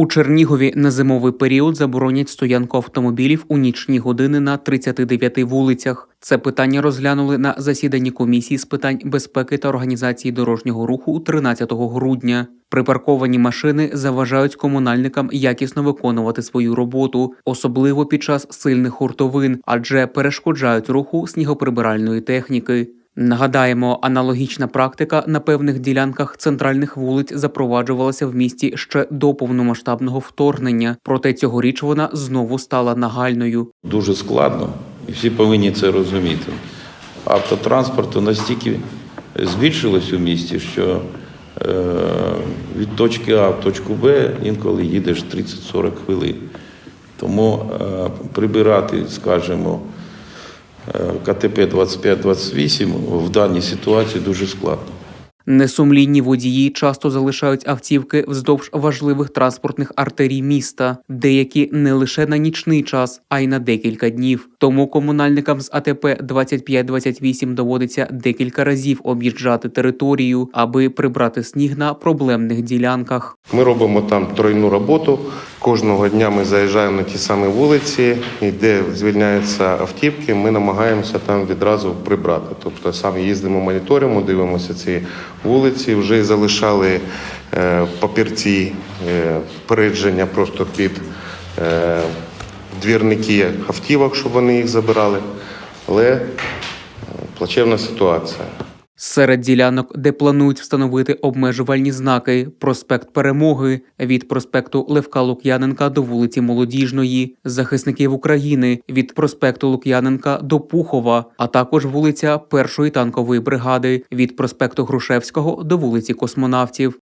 У Чернігові на зимовий період заборонять стоянку автомобілів у нічні години на 39 вулицях. Це питання розглянули на засіданні комісії з питань безпеки та організації дорожнього руху 13 грудня. Припарковані машини заважають комунальникам якісно виконувати свою роботу, особливо під час сильних хуртовин, адже перешкоджають руху снігоприбиральної техніки. Нагадаємо, аналогічна практика на певних ділянках центральних вулиць запроваджувалася в місті ще до повномасштабного вторгнення, проте цьогоріч вона знову стала нагальною. Дуже складно, і всі повинні це розуміти. Автотранспорту настільки збільшилось у місті, що е, від точки А в точку Б інколи їдеш 30-40 хвилин. Тому е, прибирати, скажімо, КТП 25-28 в даній ситуації дуже складно. Несумлінні водії часто залишають автівки вздовж важливих транспортних артерій міста, деякі не лише на нічний час, а й на декілька днів. Тому комунальникам з АТП 2528 доводиться декілька разів об'їжджати територію, аби прибрати сніг на проблемних ділянках. Ми робимо там тройну роботу. Кожного дня ми заїжджаємо на ті самі вулиці, і де звільняються автівки, ми намагаємося там відразу прибрати. Тобто саме їздимо, моніторимо, дивимося ці вулиці. Вже залишали е, папірці передження попередження просто під е, двірники автівок, щоб вони їх забирали. Але е, плачевна ситуація. Серед ділянок, де планують встановити обмежувальні знаки, проспект Перемоги від проспекту Левка Лук'яненка до вулиці Молодіжної, захисників України від проспекту Лук'яненка до Пухова, а також вулиця Першої танкової бригади від проспекту Грушевського до вулиці Космонавтів.